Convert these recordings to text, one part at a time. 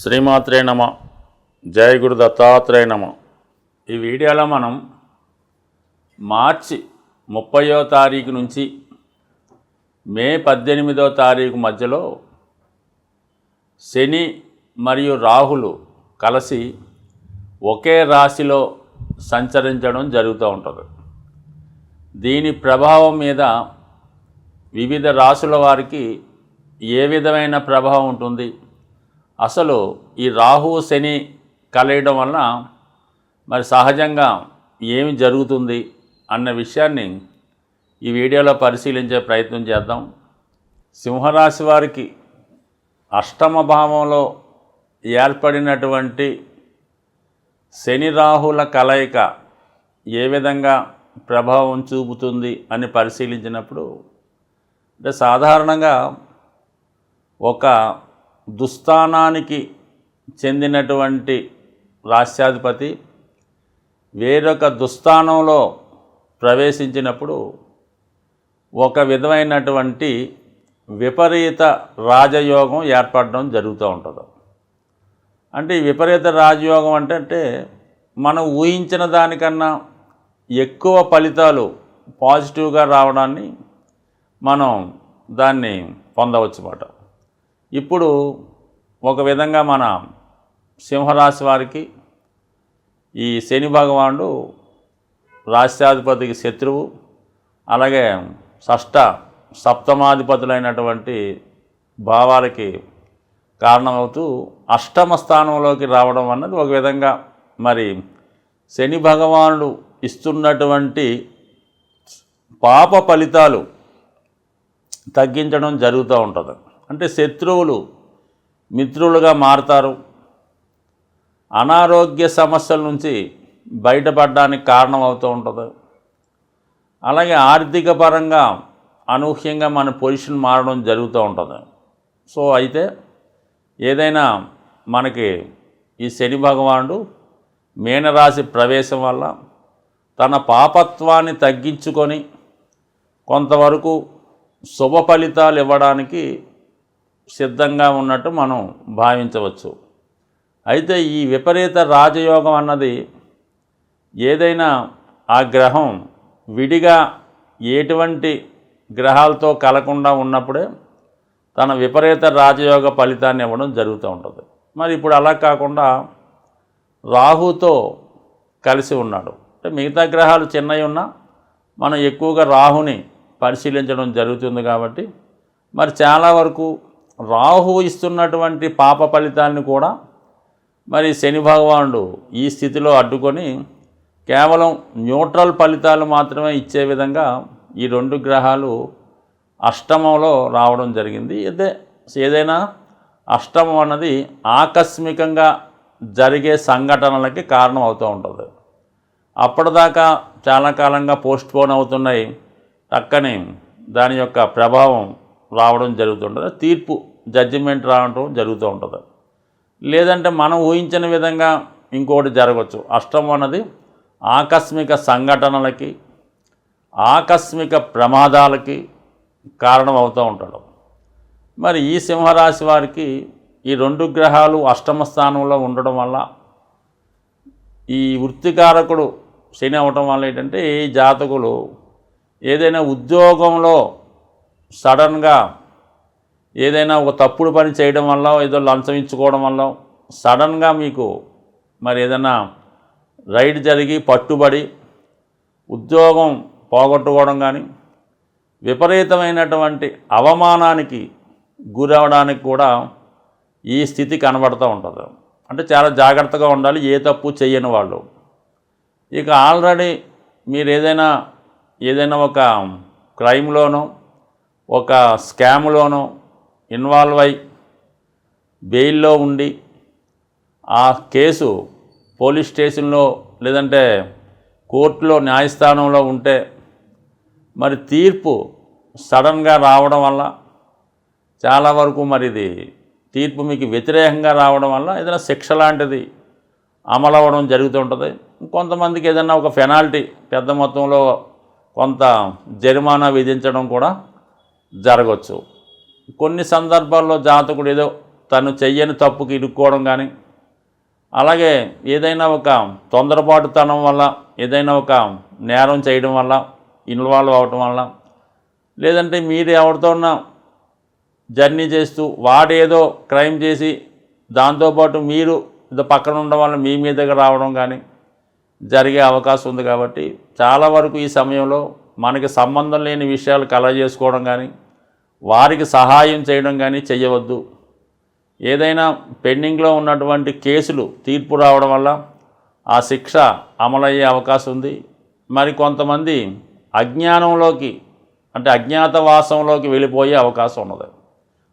శ్రీమాత్రే నమ జయ గురు దత్తాత్రేయ నమ. ఈ వీడియోలో మనం మార్చి ముప్పయో తారీఖు నుంచి మే పద్దెనిమిదో తారీఖు మధ్యలో శని మరియు రాహులు కలిసి ఒకే రాశిలో సంచరించడం జరుగుతూ ఉంటుంది. దీని ప్రభావం మీద వివిధ రాశుల వారికి ఏ విధమైన ప్రభావం ఉంటుంది? అసలు ఈ రాహు శని కలయడం వలన మరి సహజంగా ఏమి జరుగుతుంది అన్న విషయాన్ని ఈ వీడియోలో పరిశీలించే ప్రయత్నం చేద్దాం. సింహరాశి వారికి అష్టమ భావంలో ఏర్పడినటువంటి శని రాహుల కలయిక ఏ విధంగా ప్రభావం చూపుతుంది అని పరిశీలించినప్పుడు అంటే సాధారణంగా ఒక దుస్థానానికి చెందినటువంటి రాష్ట్రాధిపతి వేరొక దుస్థానంలో ప్రవేశించినప్పుడు ఒక విధమైనటువంటి విపరీత రాజయోగం ఏర్పడడం జరుగుతూ ఉంటుంది. అంటే విపరీత రాజయోగం అంటే అంటే మనం ఊహించిన దానికన్నా ఎక్కువ ఫలితాలు పాజిటివ్గా రావడాన్ని మనం దాన్ని పొందవచ్చు అన్నమాట. ఇప్పుడు ఒక విధంగా మన సింహరాశి వారికి ఈ శని భగవానుడు రాష్ట్రాధిపతికి శత్రువు అలాగే షష్ట సప్తమాధిపతులైనటువంటి భావాలకి కారణమవుతూ అష్టమ స్థానంలోకి రావడం అన్నది ఒక విధంగా మరి శని భగవానుడు ఇస్తున్నటువంటి పాప ఫలితాలు తగ్గించడం జరుగుతూ ఉంటుంది. అంటే శత్రువులు మిత్రులుగా మారుతారు. అనారోగ్య సమస్యల నుంచి బయటపడడానికి కారణం అవుతూ ఉంటుంది. అలాగే ఆర్థిక పరంగా అనూహ్యంగా మన పొజిషన్ మారడం జరుగుతూ ఉంటుంది. సో అయితే ఏదైనా మనకి ఈ శని భగవానుడు మీనరాశి ప్రవేశం వల్ల తన పాపత్వాన్ని తగ్గించుకొని కొంతవరకు శుభ ఫలితాలు ఇవ్వడానికి సిద్ధంగా ఉన్నట్టు మనం భావించవచ్చు. అయితే ఈ విపరీత రాజయోగం అన్నది ఏదైనా ఆ గ్రహం విడిగా ఎటువంటి గ్రహాలతో కలకుండా ఉన్నప్పుడే తన విపరీత రాజయోగ ఫలితాన్ని ఇవ్వడం జరుగుతూ ఉంటుంది. మరి ఇప్పుడు అలా కాకుండా రాహుతో కలిసి ఉన్నాడు. అంటే మిగతా గ్రహాలు చిన్నవి ఉన్నా మనం ఎక్కువగా రాహుని పరిశీలించడం జరుగుతుంది కాబట్టి మరి చాలా వరకు రాహు ఇస్తున్నటువంటి పాప ఫలితాన్ని కూడా మరి శని భగవానుడు ఈ స్థితిలో అడ్డుకొని కేవలం న్యూట్రల్ ఫలితాలు మాత్రమే ఇచ్చే విధంగా ఈ రెండు గ్రహాలు అష్టమంలో రావడం జరిగింది. అయితే ఏదైనా అష్టమం అన్నది ఆకస్మికంగా జరిగే సంఘటనలకి కారణం అవుతూ ఉంటుంది. అప్పటిదాకా చాలా కాలంగా పోస్ట్పోన్ అవుతున్నాయి. టక్కని దాని యొక్క ప్రభావం రావడం జరుగుతుంటుంది తీర్పు జడ్జిమెంట్ రావడం జరుగుతూ ఉంటుంది. లేదంటే మనం ఊహించిన విధంగా ఇంకోటి జరగవచ్చు అష్టం అన్నది ఆకస్మిక సంఘటనలకి ఆకస్మిక ప్రమాదాలకి కారణం అవుతూ ఉంటాడు మరి ఈ సింహరాశి వారికి ఈ రెండు గ్రహాలు అష్టమ స్థానంలో ఉండడం వల్ల ఈ వృత్తికారకుడు శని అవటం వల్ల ఏంటంటే ఈ జాతకులు ఏదైనా ఉద్యోగంలో సడన్గా ఏదైనా ఒక తప్పుడు పని చేయడం వల్ల ఏదో లంచం ఇచ్చుకోవడం వల్ల సడన్గా మీకు మరి ఏదైనా రైడ్ జరిగి పట్టుబడి ఉద్యోగం పోగొట్టుకోవడం కానీ విపరీతమైనటువంటి అవమానానికి గురవడానికి కూడా ఈ స్థితి కనబడుతూ ఉంటుంది. అంటే చాలా జాగ్రత్తగా ఉండాలి ఏ తప్పు చేయని వాళ్ళు. ఇక ఆల్రెడీ మీరు ఏదైనా ఏదైనా ఒక క్రైమ్లోనో ఒక స్కామ్లోనో ఇన్వాల్వ్ అయి బెయిల్లో ఉండి ఆ కేసు పోలీస్ స్టేషన్లో లేదంటే కోర్టులో న్యాయస్థానంలో ఉంటే మరి తీర్పు సడన్గా రావడం వల్ల చాలా వరకు మరి ఇది తీర్పు మీకు వ్యతిరేకంగా రావడం వల్ల ఏదైనా శిక్ష లాంటిది అమలు అవ్వడం జరుగుతుంటుంది కొంతమందికి ఏదైనా ఒక పెనాల్టీ పెద్ద మొత్తంలో కొంత జరిమానా విధించడం కూడా జరగవచ్చు కొన్ని సందర్భాల్లో జాతకుడు ఏదో తను చెయ్యని తప్పుకి ఇరుక్కోవడం కానీ అలాగే ఏదైనా ఒక తొందరపాటుతనం వల్ల ఏదైనా ఒక నేరం చేయడం వల్ల ఇన్వాల్వ్ అవటం వల్ల లేదంటే మీరు ఎవరితోన్నా జర్నీ చేస్తూ వాడేదో క్రైమ్ చేసి దాంతోపాటు మీరు ఇది పక్కన ఉండడం వల్ల మీ మీదకి రావడం కానీ జరిగే అవకాశం ఉంది కాబట్టి చాలా వరకు ఈ సమయంలో మనకి సంబంధం లేని విషయాలు కలగజేసుకోవడం కానీ వారికి సహాయం చేయడం కానీ చేయవద్దు ఏదైనా పెండింగ్లో ఉన్నటువంటి కేసులు తీర్పు రావడం వల్ల ఆ శిక్ష అమలయ్యే అవకాశం ఉంది. మరి కొంతమంది అజ్ఞానంలోకి అంటే అజ్ఞాతవాసంలోకి వెళ్ళిపోయే అవకాశం ఉన్నది.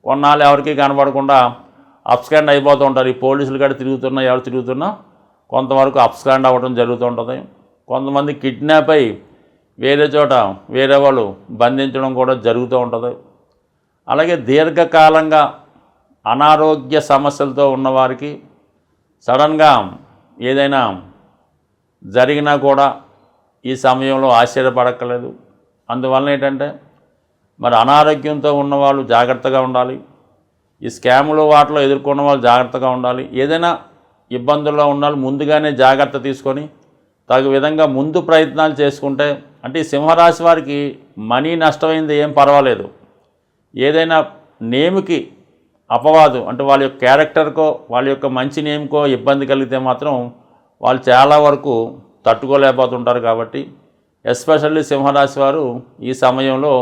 కొన్నాళ్ళు ఎవరికి కనబడకుండా అప్స్కాండ్ అయిపోతూ ఉంటారు. ఈ పోలీసులు కూడా తిరుగుతున్నా ఎవరు తిరుగుతున్నా కొంతవరకు అప్స్కాండ్ అవ్వడం జరుగుతూ ఉంటుంది. కొంతమంది కిడ్నాప్ అయి వేరే చోట వేరే వాళ్ళు బంధించడం కూడా జరుగుతూ ఉంటుంది. అలాగే దీర్ఘకాలంగా అనారోగ్య సమస్యలతో ఉన్నవారికి సడన్గా ఏదైనా జరిగినా కూడా ఈ సమయంలో ఆశ్చర్యపడక్కలేదు అందువలన ఏంటంటే మరి అనారోగ్యంతో ఉన్నవాళ్ళు జాగ్రత్తగా ఉండాలి. ఈ స్కాములు వాటిలో ఎదుర్కొన్న వాళ్ళు జాగ్రత్తగా ఉండాలి. ఏదైనా ఇబ్బందుల్లో ఉండాలి ముందుగానే జాగ్రత్త తీసుకొని తగు విధంగా ముందు ప్రయత్నాలు చేసుకుంటే అంటే సింహరాశి వారికి మనీ నష్టమైంది ఏం పర్వాలేదు. ఏదైనా నేమ్కి అపవాదు అంటే వాళ్ళ యొక్క క్యారెక్టర్కో వాళ్ళ యొక్క మంచి నేమ్కో ఇబ్బంది కలిగితే మాత్రం వాళ్ళు చాలా వరకు తట్టుకోలేకపోతుంటారు కాబట్టి ఎస్పెషల్లీ సింహరాశి వారు ఈ సమయంలో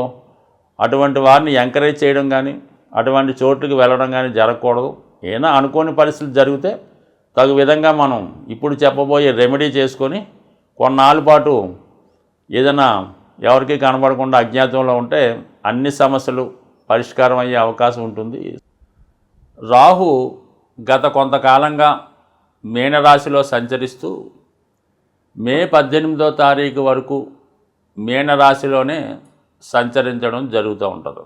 అటువంటి వారిని ఎంకరేజ్ చేయడం కానీ అటువంటి చోటుకి వెళ్ళడం కానీ జరగకూడదు. ఏదైనా అనుకోని పరిస్థితులు జరిగితే తగు విధంగా మనం ఇప్పుడు చెప్పబోయే రెమెడీ చేసుకొని కొన్నాళ్ళ పాటు ఏదైనా ఎవరికి కనబడకుండా అజ్ఞాతంలో ఉంటే అన్ని సమస్యలు పరిష్కారం అయ్యే అవకాశం ఉంటుంది. రాహు గత కొంతకాలంగా మీనరాశిలో సంచరిస్తూ మే పద్దెనిమిదో తారీఖు వరకు మీనరాశిలోనే సంచరించడం జరుగుతూ ఉంటుంది.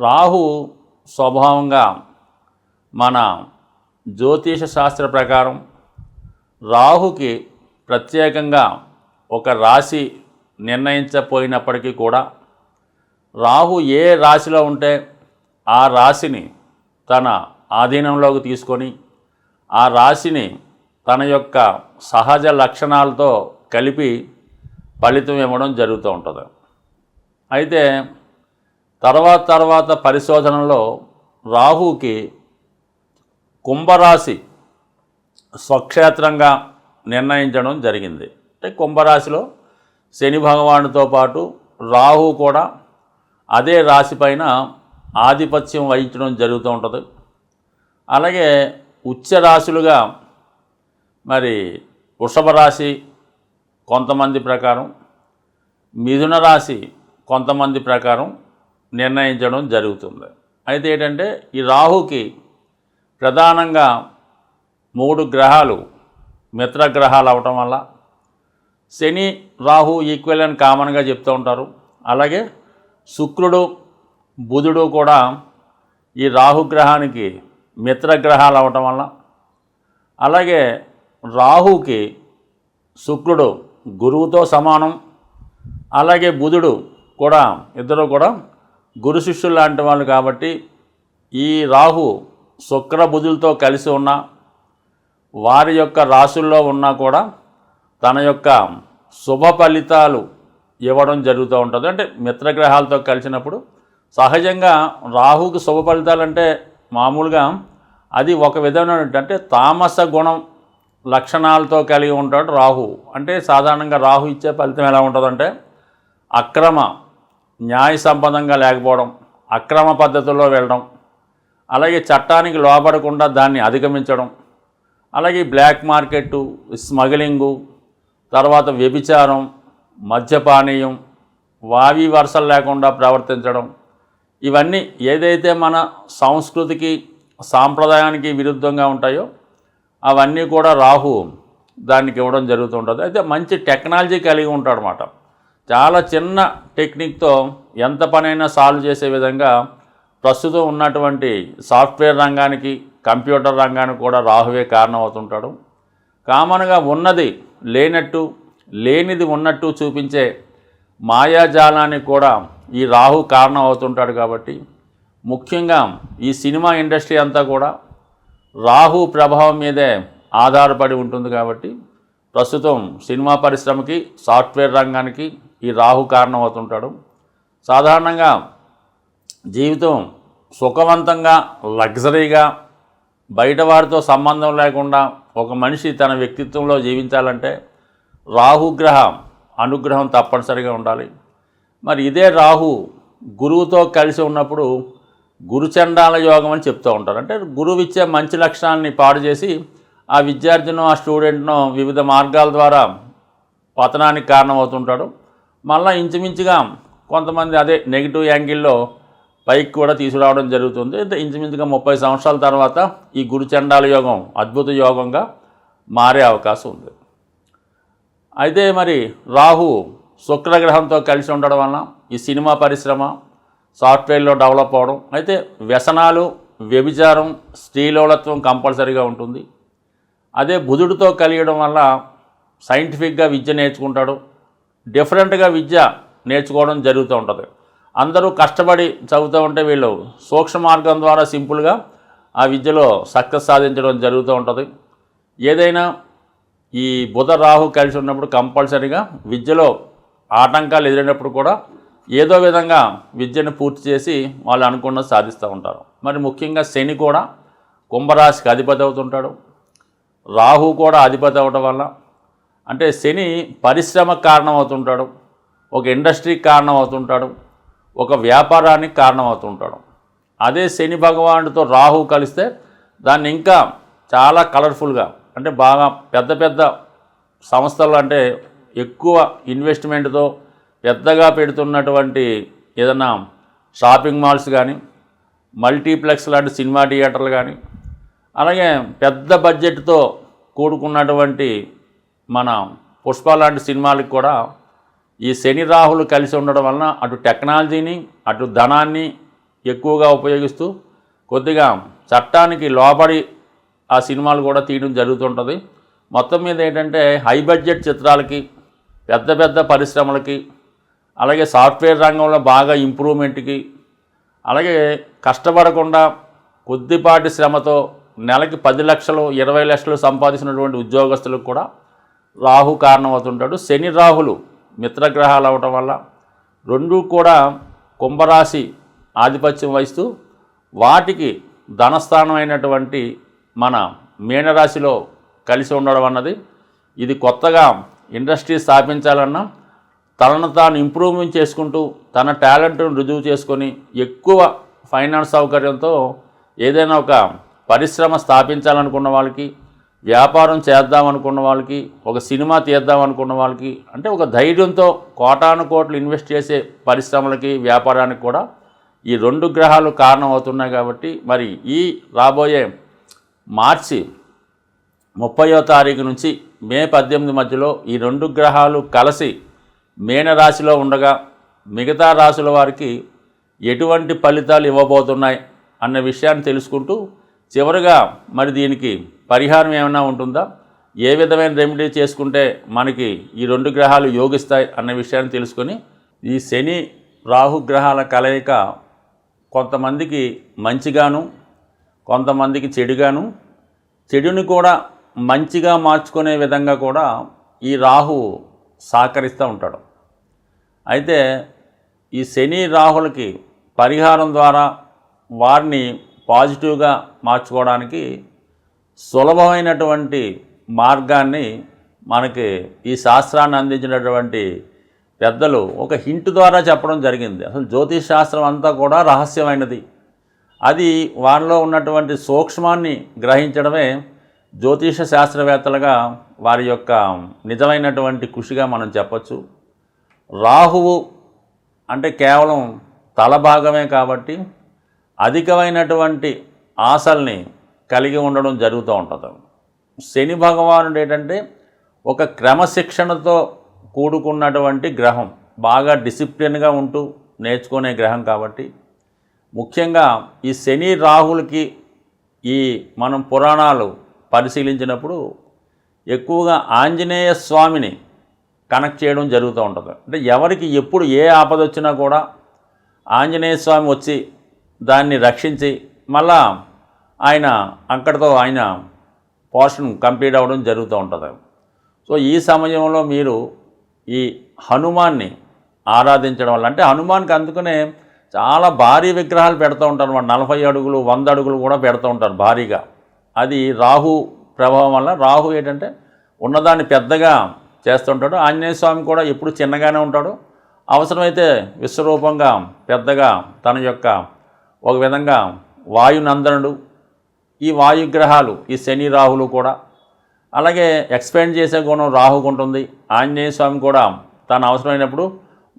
రాహు స్వభావంగా మన జ్యోతిష శాస్త్ర ప్రకారం రాహుకి ప్రత్యేకంగా ఒక రాశి నిర్ణయించపోయినప్పటికీ కూడా రాహు ఏ రాశిలో ఉంటే ఆ రాశిని తన ఆధీనంలోకి తీసుకొని ఆ రాశిని తన యొక్క సహజ లక్షణాలతో కలిపి ఫలితం ఇవ్వడం జరుగుతూ ఉంటుంది. అయితే తర్వాత తర్వాత పరిశోధనలో రాహుకి కుంభరాశి స్వక్షేత్రంగా నిర్ణయించడం జరిగింది. అంటే కుంభరాశిలో శని భగవానుతో పాటు రాహు కూడా అదే రాశి పైన ఆధిపత్యం వహించడం జరుగుతూ ఉంటుంది. అలాగే ఉచ్చ రాశులుగా మరి వృషభ రాశి కొంతమంది ప్రకారం మిథున రాశి కొంతమంది ప్రకారం నిర్ణయించడం జరుగుతుంది. అయితే ఏంటంటే ఈ రాహుకి ప్రధానంగా మూడు గ్రహాలు మిత్రగ్రహాలు అవటం వల్ల శని రాహు ఈక్వల్ అని కామన్గా చెప్తూ ఉంటారు. అలాగే శుక్రుడు బుధుడు కూడా ఈ రాహుగ్రహానికి మిత్రగ్రహాలు అవటం వల్ల. అలాగే రాహుకి శుక్రుడు గురువుతో సమానం. అలాగే బుధుడు కూడా ఇద్దరు కూడా గురు శిష్యులు లాంటి వాళ్ళు కాబట్టి ఈ రాహు శుక్ర బుధులతో కలిసి ఉన్న వారి యొక్క రాసుల్లో ఉన్నా కూడా తన యొక్క శుభ ఫలితాలు ఇవ్వడం జరుగుతూ ఉంటుంది. అంటే మిత్రగ్రహాలతో కలిసినప్పుడు సహజంగా రాహుకి శుభ ఫలితాలు అంటే మామూలుగా అది ఒక విధమైన అంటే తామస గుణం లక్షణాలతో కలిగి ఉంటాడు రాహు అంటే సాధారణంగా రాహు ఇచ్చే ఫలితం ఎలా ఉంటుందంటే అక్రమ న్యాయ సంబంధంగా లేకపోవడం అక్రమ పద్ధతుల్లో వెళ్ళడం అలాగే చట్టానికి లోపడకుండా దాన్ని అధిగమించడం అలాగే బ్లాక్ మార్కెట్టు స్మగ్లింగు తర్వాత వ్యభిచారం మద్యపానీయం వావి వరుసలు లేకుండా ప్రవర్తించడం ఇవన్నీ ఏదైతే మన సంస్కృతికి సాంప్రదాయానికి విరుద్ధంగా ఉంటాయో అవన్నీ కూడా రాహు దానికి ఇవ్వడం జరుగుతుంటుంది. అయితే మంచి టెక్నాలజీ కలిగి ఉంటాడనమాట చాలా చిన్న టెక్నిక్తో ఎంత పనైనా సాల్వ్ చేసే విధంగా ప్రస్తుతం ఉన్నటువంటి సాఫ్ట్వేర్ రంగానికి కంప్యూటర్ రంగానికి కూడా రాహువే కారణం అవుతుంటాడు కామన్గా ఉన్నది లేనట్టు లేనిది ఉన్నట్టు చూపించే మాయాజాలానికి కూడా ఈ రాహు కారణం అవుతుంటాడు కాబట్టి ముఖ్యంగా ఈ సినిమా ఇండస్ట్రీ అంతా కూడా రాహు ప్రభావం మీదే ఆధారపడి ఉంటుంది కాబట్టి ప్రస్తుతం సినిమా పరిశ్రమకి సాఫ్ట్వేర్ రంగానికి ఈ రాహు కారణం అవుతుంటాడు సాధారణంగా జీవితం సుఖవంతంగా లగ్జరీగా బయట వారితో సంబంధం లేకుండా ఒక మనిషి తన వ్యక్తిత్వంలో జీవించాలంటే రాహుగ్రహం అనుగ్రహం తప్పనిసరిగా ఉండాలి. మరి ఇదే రాహు గురువుతో కలిసి ఉన్నప్పుడు గురుచండాల యోగం అని చెప్తూ ఉంటారు. అంటే గురువు ఇచ్చే మంచి లక్షణాన్ని పాడు చేసి ఆ విద్యార్థిను ఆ స్టూడెంట్ను వివిధ మార్గాల ద్వారా పతనానికి కారణమవుతుంటాడు. మళ్ళీ ఇంచుమించుగా కొంతమంది అదే నెగిటివ్ యాంగిల్లో పైకి కూడా తీసుకురావడం జరుగుతుంది. అంటే ఇంచుమించుగా ముప్పై సంవత్సరాల తర్వాత ఈ గురుచండాల యోగం అద్భుత యోగంగా మారే అవకాశం ఉంది. అయితే మరి రాహు శుక్రగ్రహంతో కలిసి ఉండడం వలన ఈ సినిమా పరిశ్రమ సాఫ్ట్వేర్లో డెవలప్ అవడం అయితే వ్యసనాలు వ్యభిచారం స్త్రీలోలత్వం కంపల్సరీగా ఉంటుంది. అదే బుధుడితో కలియడం వల్ల సైంటిఫిక్గా విద్య నేర్చుకుంటాడు. డిఫరెంట్గా విద్య నేర్చుకోవడం జరుగుతూ ఉంటుంది. అందరూ కష్టపడి చదువుతూ ఉంటే వీళ్ళు సూక్ష్మ మార్గం ద్వారా సింపుల్గా ఆ విద్యలో సక్సెస్ సాధించడం జరుగుతూ ఉంటుంది. ఏదైనా ఈ బుధ రాహు కలిసి ఉన్నప్పుడు కంపల్సరీగా విద్యలో ఆటంకాలు ఎదిరినప్పుడు కూడా ఏదో విధంగా విద్యను పూర్తి చేసి వాళ్ళు అనుకున్నది సాధిస్తూ ఉంటారు. మరి ముఖ్యంగా శని కూడా కుంభరాశికి అధిపతి అవుతుంటాడు. రాహు కూడా అధిపతి అవ్వటం వల్ల అంటే శని పరిశ్రమకు కారణం అవుతుంటాడు. ఒక ఇండస్ట్రీకి కారణం అవుతుంటాడు. ఒక వ్యాపారానికి కారణమవుతుంటాడు. అదే శని భగవానుడితో రాహు కలిస్తే దాన్ని ఇంకా చాలా కలర్ఫుల్గా అంటే బాగా పెద్ద పెద్ద సంస్థలు అంటే ఎక్కువ ఇన్వెస్ట్మెంట్తో పెద్దగా పెడుతున్నటువంటి ఏదన్నా షాపింగ్ మాల్స్ కానీ మల్టీప్లెక్స్ లాంటి సినిమా థియేటర్లు కానీ అలాగే పెద్ద బడ్జెట్తో కూడుకున్నటువంటి మన పుష్ప లాంటి సినిమాలకు కూడా ఈ శని రాహులు కలిసి ఉండడం వలన అటు టెక్నాలజీని అటు ధనాన్ని ఎక్కువగా ఉపయోగిస్తూ కొద్దిగా చట్టానికి లోబడి ఆ సినిమాలు కూడా తీయడం జరుగుతుంటుంది. మొత్తం మీద ఏంటంటే హై బడ్జెట్ చిత్రాలకి పెద్ద పెద్ద పరిశ్రమలకి అలాగే సాఫ్ట్వేర్ రంగంలో బాగా ఇంప్రూవ్మెంట్కి అలాగే కష్టపడకుండా కొద్దిపాటి శ్రమతో నెలకి పది లక్షలు ఇరవై లక్షలు సంపాదించినటువంటి ఉద్యోగస్తులకు కూడా రాహు కారణమవుతుంటాడు. శని రాహులు మిత్రగ్రహాలు అవటం వల్ల రెండు కూడా కుంభరాశి ఆధిపత్యం వహిస్తూ వాటికి ధనస్థానం అయినటువంటి మన మీనరాశిలో కలిసి ఉండడం అన్నది ఇది కొత్తగా ఇండస్ట్రీ స్థాపించాలన్నా తనను తాను ఇంప్రూవ్మెంట్ చేసుకుంటూ తన టాలెంట్ను రుజువు చేసుకొని ఎక్కువ ఫైనాన్స్ సౌకర్యంతో ఏదైనా ఒక పరిశ్రమ స్థాపించాలనుకున్న వాళ్ళకి వ్యాపారం చేద్దాం అనుకున్న వాళ్ళకి ఒక సినిమా తీద్దాం అనుకున్న వాళ్ళకి అంటే ఒక ధైర్యంతో కోటాను కోట్లు ఇన్వెస్ట్ చేసే పరిశ్రమలకి వ్యాపారానికి కూడా ఈ రెండు గ్రహాలు కారణం అవుతున్నాయి కాబట్టి మరి ఈ రాబోయే మార్చి ముప్పయో తారీఖు నుంచి మే పద్దెనిమిది మధ్యలో ఈ రెండు గ్రహాలు కలిసి మీనరాశిలో ఉండగా మిగతా రాశుల వారికి ఎటువంటి ఫలితాలు ఇవ్వబోతున్నాయి అన్న విషయాన్ని తెలుసుకుంటూ చివరిగా మరి దీనికి పరిహారం ఏమైనా ఉంటుందా? ఏ విధమైన రెమెడీ చేసుకుంటే మనకి ఈ రెండు గ్రహాలు యోగిస్తాయి అన్న విషయాన్ని తెలుసుకొని ఈ శని రాహు గ్రహాల కలయిక కొంతమందికి మంచిగాను కొంతమందికి చెడుగాను. చెడుని కూడా మంచిగా మార్చుకునే విధంగా కూడా ఈ రాహు సహకరిస్తూ ఉంటాడు. అయితే ఈ శని రాహులకి పరిహారం ద్వారా వారిని పాజిటివ్గా మార్చుకోవడానికి సులభమైనటువంటి మార్గాన్ని మనకి ఈ శాస్త్రాన్ని అందించినటువంటి పెద్దలు ఒక హింట్ ద్వారా చెప్పడం జరిగింది. అసలు జ్యోతిష్ శాస్త్రం అంతా కూడా రహస్యమైనది. అది వారిలో ఉన్నటువంటి సూక్ష్మాన్ని గ్రహించడమే జ్యోతిష శాస్త్రవేత్తలుగా వారి యొక్క నిజమైనటువంటి కృషిగా మనం చెప్పచ్చు. రాహువు అంటే కేవలం తల భాగమే కాబట్టి అధికమైనటువంటి ఆశల్ని కలిగి ఉండడం జరుగుతూ ఉంటుంది. శని భగవానుడు ఏంటంటే ఒక క్రమశిక్షణతో కూడుకున్నటువంటి గ్రహం. బాగా డిసిప్లిన్గా ఉంటూ నేర్చుకునే గ్రహం కాబట్టి. ముఖ్యంగా ఈ శని రాహులకి ఈ మనం పురాణాలు పరిశీలించినప్పుడు ఎక్కువగా ఆంజనేయ స్వామిని కనెక్ట్ చేయడం జరుగుతూ ఉంటుంది. అంటే ఎవరికి ఎప్పుడు ఏ ఆపద వచ్చినా కూడా ఆంజనేయ స్వామి వచ్చి దాన్ని రక్షించి మళ్ళా ఆయన అక్కడితో ఆయన పోర్షన్ కంప్లీట్ అవ్వడం జరుగుతూ ఉంటుంది. సో ఈ సమయంలో మీరు ఈ హనుమాన్ని ఆరాధించడం వల్ల అంటే హనుమాన్కి అందుకనే చాలా భారీ విగ్రహాలు పెడుతూ ఉంటారు. నలభై అడుగులు వంద అడుగులు కూడా పెడుతూ ఉంటారు భారీగా. అది రాహు ప్రభావం వల్ల రాహు ఏంటంటే ఉన్నదాన్ని పెద్దగా చేస్తుంటాడు ఆంజనేయ స్వామి కూడా ఎప్పుడు చిన్నగానే ఉంటాడు. అవసరమైతే విశ్వరూపంగా పెద్దగా తన యొక్క ఒక విధంగా వాయునందనుడు ఈ వాయుగ్రహాలు ఈ శని రాహులు కూడా అలాగే ఎక్స్పెండ్ చేసే గుణం రాహుకు ఉంటుంది. ఆంజనేయ స్వామి కూడా తను అవసరమైనప్పుడు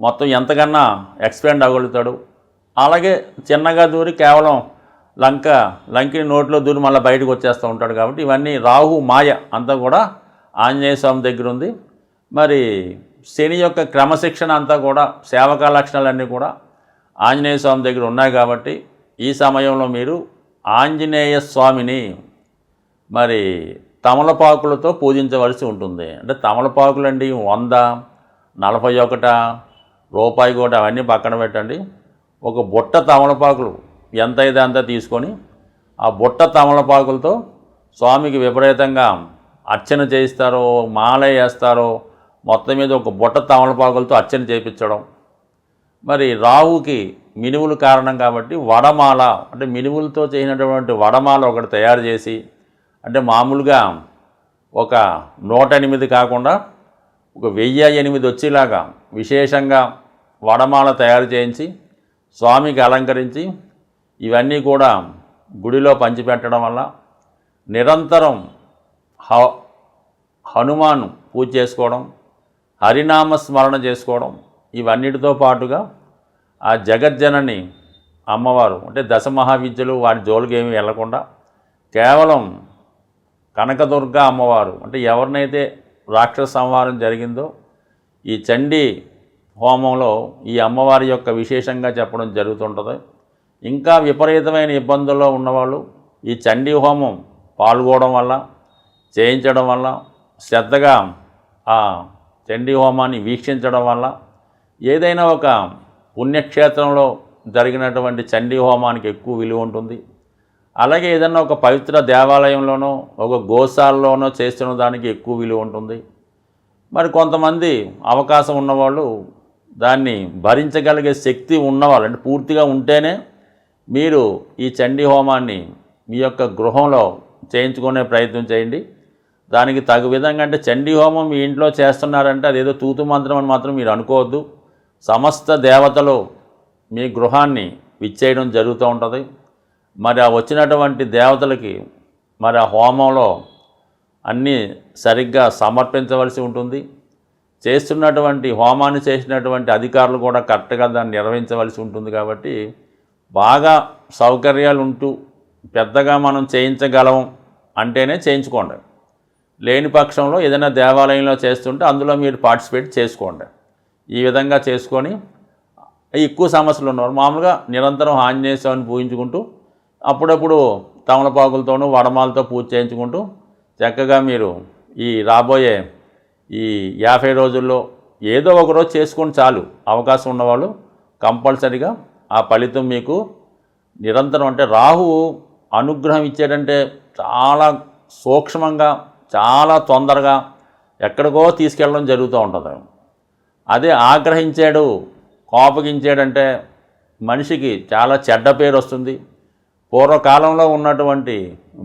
మొత్తం ఎంతకన్నా ఎక్స్పెండ్ అవ్వగలుగుతాడు. అలాగే చిన్నగా దూరి కేవలం లంక లంకిని నోట్లో దూరి మళ్ళీ బయటకు వచ్చేస్తూ ఉంటాడు కాబట్టి ఇవన్నీ రాహు మాయ అంతా కూడా ఆంజనేయ స్వామి దగ్గర ఉంది. మరి శని యొక్క క్రమశిక్షణ అంతా కూడా సేవకా లక్షణాలన్నీ కూడా ఆంజనేయ స్వామి దగ్గర ఉన్నాయి కాబట్టి ఈ సమయంలో మీరు ఆంజనేయ స్వామిని మరి తమలపాకులతో పూజించవలసి ఉంటుంది. అంటే తమలపాకులు అండి వంద నలభై ఒకట రూపాయి కూడా అవన్నీ పక్కన పెట్టండి. ఒక బుట్ట తమలపాకులు ఎంత అయితే అంత తీసుకొని ఆ బుట్ట తమలపాకులతో స్వామికి విపరీతంగా అర్చన చేయిస్తారో మాల వేస్తారో మొత్తం మీద ఒక బుట్ట తమలపాకులతో అర్చన చేయించడం. మరి రావుకి మినువులు కారణం కాబట్టి వడమాల అంటే మినువులతో చేసినటువంటి వడమాల ఒకటి తయారు చేసి అంటే మామూలుగా ఒక నూట ఎనిమిది కాకుండా ఒక వెయ్యి ఎనిమిది వచ్చేలాగా విశేషంగా వడమాల తయారు చేయించి స్వామికి అలంకరించి ఇవన్నీ కూడా గుడిలో పంచిపెట్టడం వల్ల నిరంతరం హ హనుమాన్ పూజ చేసుకోవడం హరినామ స్మరణ చేసుకోవడం ఇవన్నిటితో పాటుగా ఆ జగజ్జనని అమ్మవారు అంటే దశ మహావిద్యలు వారి జోలికి ఏమి వెళ్ళకుండా కేవలం కనకదుర్గ అమ్మవారు అంటే ఎవరినైతే రాక్షస సంహారం జరిగిందో ఈ చండీ హోమంలో ఈ అమ్మవారి యొక్క విశేషంగా చెప్పడం జరుగుతుంటుంది. ఇంకా విపరీతమైన ఇబ్బందుల్లో ఉన్నవాళ్ళు ఈ చండీ హోమం పాల్గొనడం వల్ల చేయించడం వల్ల శ్రద్ధగా ఆ చండీ హోమాన్ని వీక్షించడం వల్ల ఏదైనా ఒక పుణ్యక్షేత్రంలో జరిగినటువంటి చండీ హోమానికి ఎక్కువ విలువ ఉంటుంది. అలాగే ఏదైనా ఒక పవిత్ర దేవాలయంలోనో ఒక గోశాలలోనో చేస్తున్న దానికి ఎక్కువ విలువ ఉంటుంది. మరి కొంతమంది అవకాశం ఉన్నవాళ్ళు దాన్ని భరించగలిగే శక్తి ఉన్నవాళ్ళు అంటే పూర్తిగా ఉంటేనే మీరు ఈ చండీ హోమాన్ని మీ యొక్క గృహంలో చేయించుకునే ప్రయత్నం చేయండి. దానికి తగు విధంగా అంటే చండీ హోమం మీ ఇంట్లో చేస్తున్నారంటే అదేదో తూతు మంత్రం అని మాత్రం మీరు అనుకోవద్దు. సమస్త దేవతలు మీ గృహాన్ని విచ్చేయడం జరుగుతూ ఉంటుంది. మరి ఆ వచ్చినటువంటి దేవతలకి మరి ఆ హోమంలో అన్నీ సరిగ్గా సమర్పించవలసి ఉంటుంది. చేస్తున్నటువంటి హోమాన్ని చేసినటువంటి అధికారులు కూడా కరెక్ట్గా దాన్ని నిర్వహించవలసి ఉంటుంది కాబట్టి బాగా సౌకర్యాలు ఉంటూ పెద్దగా మనం చేయించగలం అంటేనే చేయించుకోండి. లేని పక్షంలో ఏదైనా దేవాలయంలో చేస్తుంటే అందులో మీరు పార్టిసిపేట్ చేసుకోండి. ఈ విధంగా చేసుకొని ఎక్కువ సమస్యలు ఉన్నారు మామూలుగా నిరంతరం ఆంజనేయ స్వామిని పూజించుకుంటూ అప్పుడప్పుడు తమలపాకులతోనూ వడమాలతో పూజ చేయించుకుంటూ చక్కగా మీరు ఈ రాబోయే ఈ యాభై రోజుల్లో ఏదో ఒకరోజు చేసుకొని చాలు. అవకాశం ఉన్నవాళ్ళు కంపల్సరిగా ఆ ఫలితం మీకు నిరంతరం అంటే రాహు అనుగ్రహం ఇచ్చాడంటే చాలా సూక్ష్మంగా చాలా తొందరగా ఎక్కడికో తీసుకెళ్ళడం జరుగుతూ ఉంటుంది. అదే ఆగ్రహించాడు కోపగించాడంటే మనిషికి చాలా చెడ్డ పేరు వస్తుంది. పూర్వకాలంలో ఉన్నటువంటి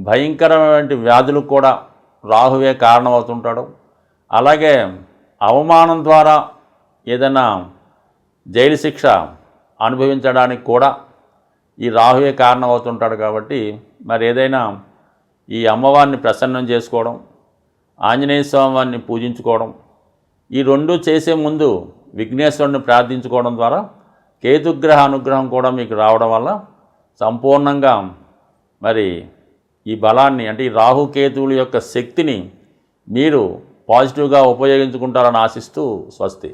భయంకరమైన వ్యాధులకు కూడా రాహువే కారణమవుతుంటాడు. అలాగే అవమానం ద్వారా ఏదైనా జైలు శిక్ష అనుభవించడానికి కూడా ఈ రాహువే కారణమవుతుంటాడు కాబట్టి మరి ఏదైనా ఈ అమ్మవారిని ప్రసన్నం చేసుకోవడం ఆంజనేయ స్వామి వారిని పూజించుకోవడం ఈ రెండు చేసే ముందు విఘ్నేశ్వరుని ప్రార్థించుకోవడం ద్వారా కేతుగ్రహ అనుగ్రహం కూడా మీకు రావడం వల్ల సంపూర్ణంగా మరి ఈ బలాన్ని అంటే ఈ రాహుకేతువుల యొక్క శక్తిని మీరు పాజిటివ్గా ఉపయోగించుకుంటారని ఆశిస్తూ స్వస్తి.